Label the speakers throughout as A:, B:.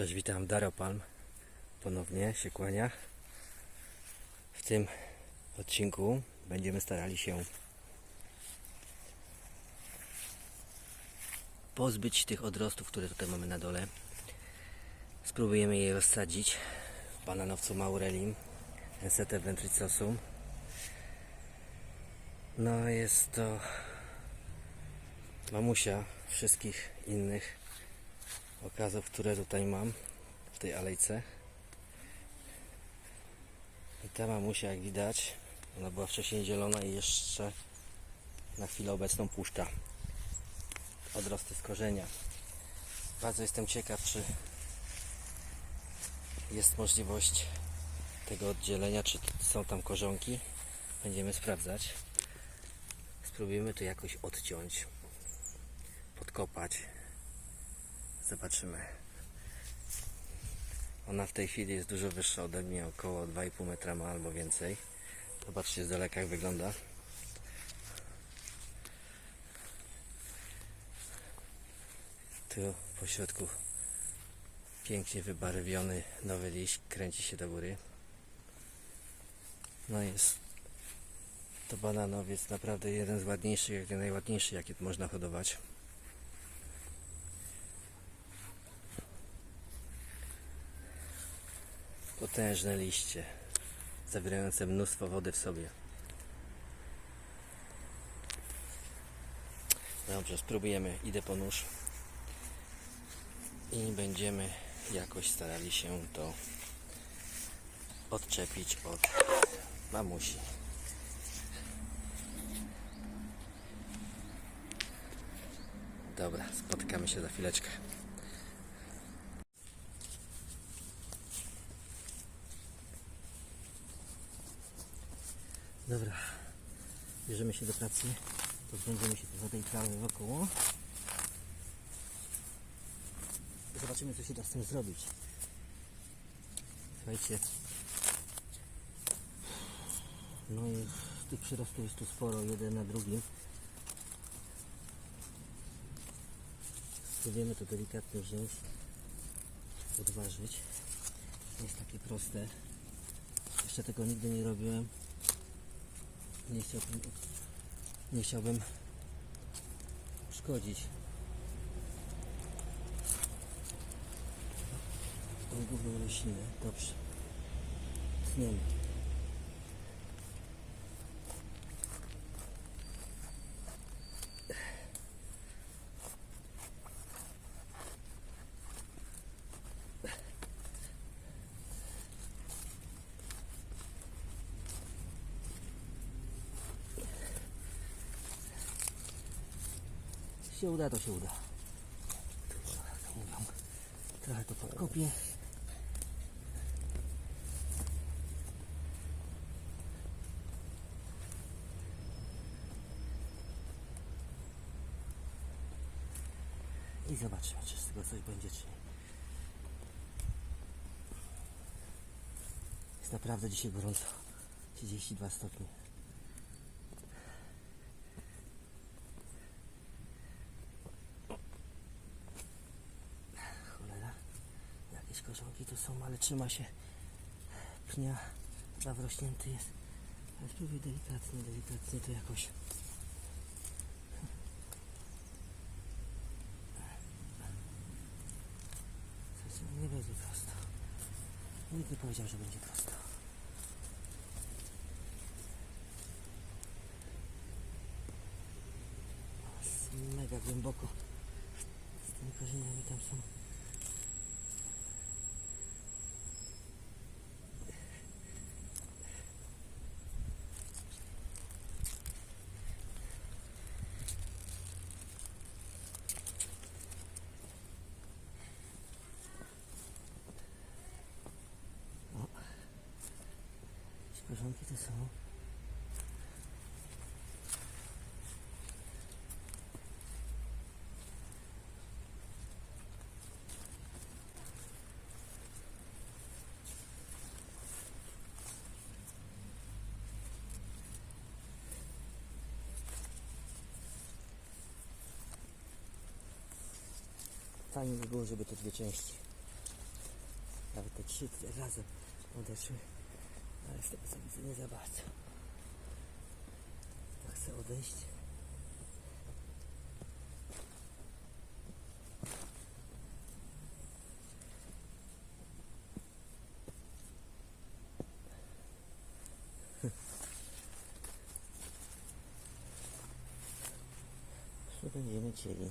A: Cześć, witam Daropalm. Ponownie się kłania. W tym odcinku będziemy starali się pozbyć tych odrostów, które tutaj mamy na dole. Spróbujemy je rozsadzić w bananowcu Maurelim, Ensete ventricosum. No jest to mamusia wszystkich innych okazów, które tutaj mam w tej alejce. I ta mamusia, jak widać, ona była wcześniej zielona i jeszcze na chwilę obecną puszcza odrosty z korzenia. Bardzo jestem ciekaw, czy jest możliwość tego oddzielenia, czy są tam korzonki. Będziemy sprawdzać. Spróbujemy to jakoś odciąć, podkopać. Zobaczymy. Ona w tej chwili jest dużo wyższa ode mnie, około 2,5 metra ma albo więcej. Zobaczcie z daleka jak wygląda. Tu po środku pięknie wybarwiony nowy liść kręci się do góry. No jest to bananowiec naprawdę jeden z ładniejszych, jak nie najładniejszy jaki można hodować. Potężne liście, zawierające mnóstwo wody w sobie. Dobrze, spróbujemy. Idę po nóż i będziemy jakoś starali się to odczepić od mamusi. Dobra, spotykamy się za chwileczkę. Dobra, bierzemy się do pracy. Pozbędziemy się trochę tej trawy wokoło. Zobaczymy, co się da z tym zrobić. Słuchajcie. No i tych przyrostów jest tu sporo, jeden na drugim. Spróbujemy to delikatnie wziąć, odważyć. Nie jest takie proste. Jeszcze tego nigdy nie robiłem. Nie chciałbym, nie chciałbym szkodzić główną roślinę. Dobrze. Tniemy. Się uda, to się uda. To mówią. Trochę to podkopię. I zobaczymy, czy z tego coś będzie, czy nie. Jest naprawdę dzisiaj gorąco. 32 stopnie. Jakieś korzonki tu są, ale trzyma się pnia. Zawrośnięty jest. Ale spróbuję delikatnie, delikatnie to jakoś. Nie będzie prosto. Nikt nie powiedział, że będzie prosto. Mega głęboko. Z tymi korzeniami tam są. To są. Fajnie by było, żeby te dwie części nawet te trzy razem odeszły, ale z tego co widzę nie za bardzo. Tak chcę odejść. Będziemy cieli?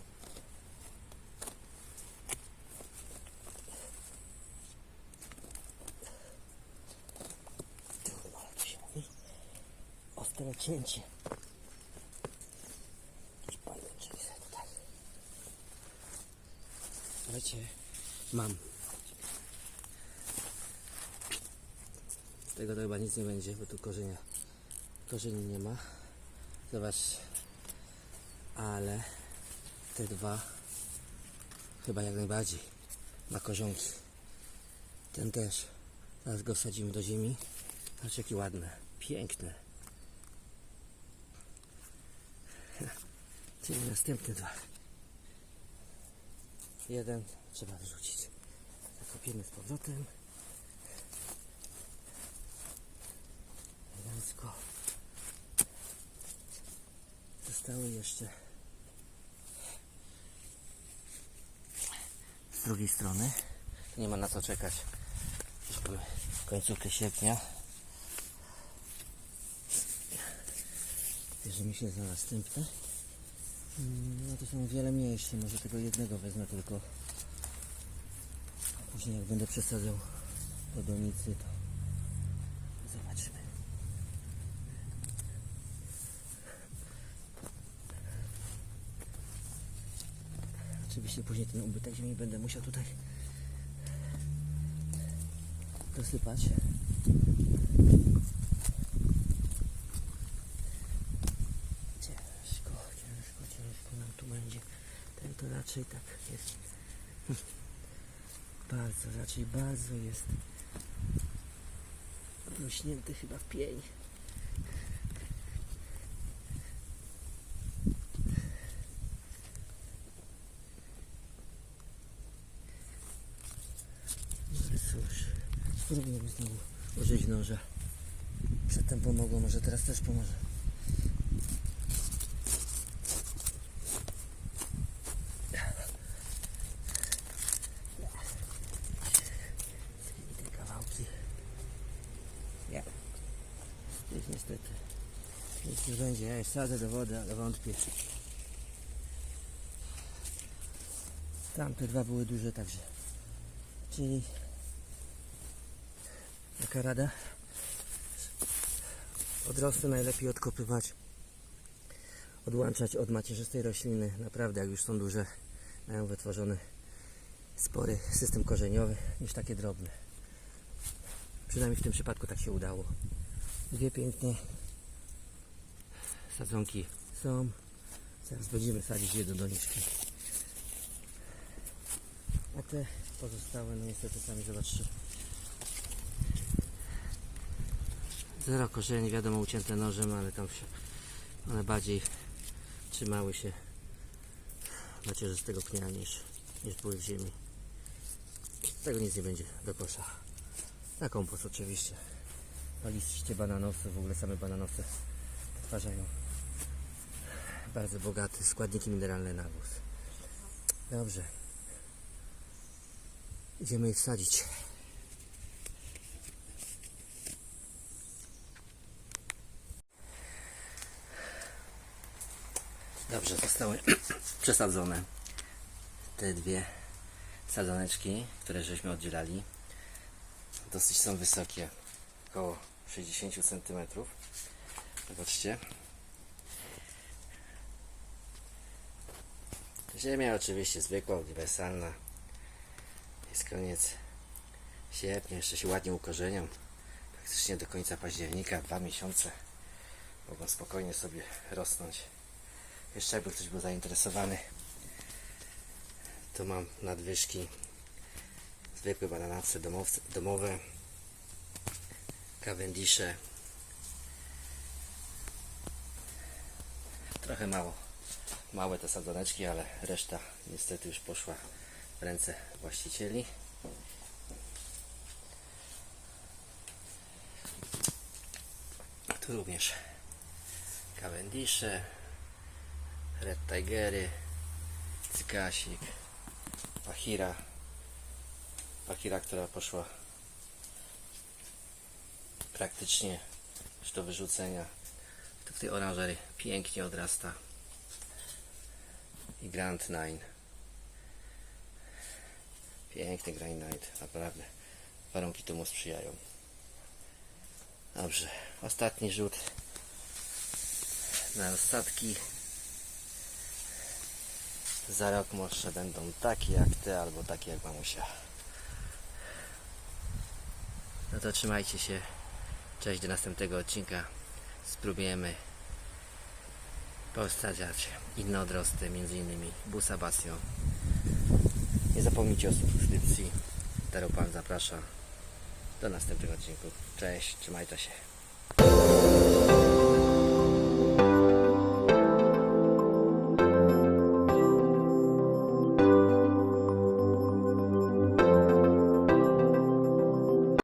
A: Trudno, jak to się mówi. Ostre cięcie. Jakiś sobie tutaj. Słuchajcie, mam. Z tego to chyba nic nie będzie, bo tu korzenia, korzeni nie ma. Zobacz, ale te dwa chyba jak najbardziej ma korzonki. Ten też. Teraz go wsadzimy do ziemi. Patrz jakie ładne, piękne. Czyli następne dwa. Jeden trzeba wyrzucić. Zakopiemy z powrotem. Elegancko. Zostały jeszcze z drugiej strony. Nie ma na co czekać. Już mamy końcówkę sierpnia. Bierzemy się za następne. Mm, No to są wiele mniejsze, może tego jednego wezmę tylko. A później jak będę przesadzał do donicy, to zobaczymy. Oczywiście później ten ubytek ziemi będę musiał tutaj dosypać. Ciężko, ciężko, ciężko nam tu będzie. Ten to raczej tak jest. Bardzo, raczej bardzo jest rośnięty chyba w pień. No spróbujemy znowu użyć noża. Przedtem pomogło, może teraz też pomoże. Te kawałki. Nie. Z tych niestety. Nic nie będzie. Ja je sadzę do wody, ale wątpię. Tamte dwa były duże także. Czyli jaka rada? Odrosty najlepiej odkopywać, odłączać od macierzystej rośliny. Naprawdę, jak już są duże, mają wytworzony spory system korzeniowy niż takie drobne. Przynajmniej w tym przypadku tak się udało. Dwie piękne sadzonki są. Zaraz będziemy sadzić je do doniczki. A te pozostałe, no niestety sami zobaczcie. Zero korzeni, wiadomo ucięte nożem, ale tam się one bardziej trzymały się macierzystego pnia niż, niż były w ziemi. Tego nic nie będzie do kosza. Na kompost oczywiście. A liście bananowce, w ogóle same bananowce wytwarzają bardzo bogaty składniki mineralne nawóz. Dobrze. Idziemy je wsadzić. Dobrze, zostały przesadzone te dwie sadzoneczki, które żeśmy oddzielali. Dosyć są wysokie, około 60 cm. Zobaczcie. Ziemia oczywiście zwykła, uniwersalna. Jest koniec sierpnia, jeszcze się ładnie ukorzenią. Praktycznie do końca października, dwa miesiące. Mogą spokojnie sobie rosnąć. Jeszcze jakby ktoś był zainteresowany, to mam nadwyżki zwykłe domowce, domowe, Cavendishe. Trochę mało, Małe te sadzoneczki, ale reszta niestety już poszła w ręce właścicieli. Tu również Cavendishe, Red Tigery, Cykasik, Pachira. Pachira, która poszła praktycznie już do wyrzucenia. Tu w tej oranżerii pięknie odrasta. I Grand Nine. Piękny Grand Nine, naprawdę. Warunki tu mu sprzyjają. Dobrze, ostatni rzut na ostatki. Za rok może będą takie jak te, albo takie jak mamusia. No to trzymajcie się. Cześć do następnego odcinka. Spróbujemy powstawiać inne odrosty, innymi Busa Basio. Nie zapomnijcie o subskrypcji. Tero Pan zaprasza. Do następnego odcinku. Cześć, trzymajcie się.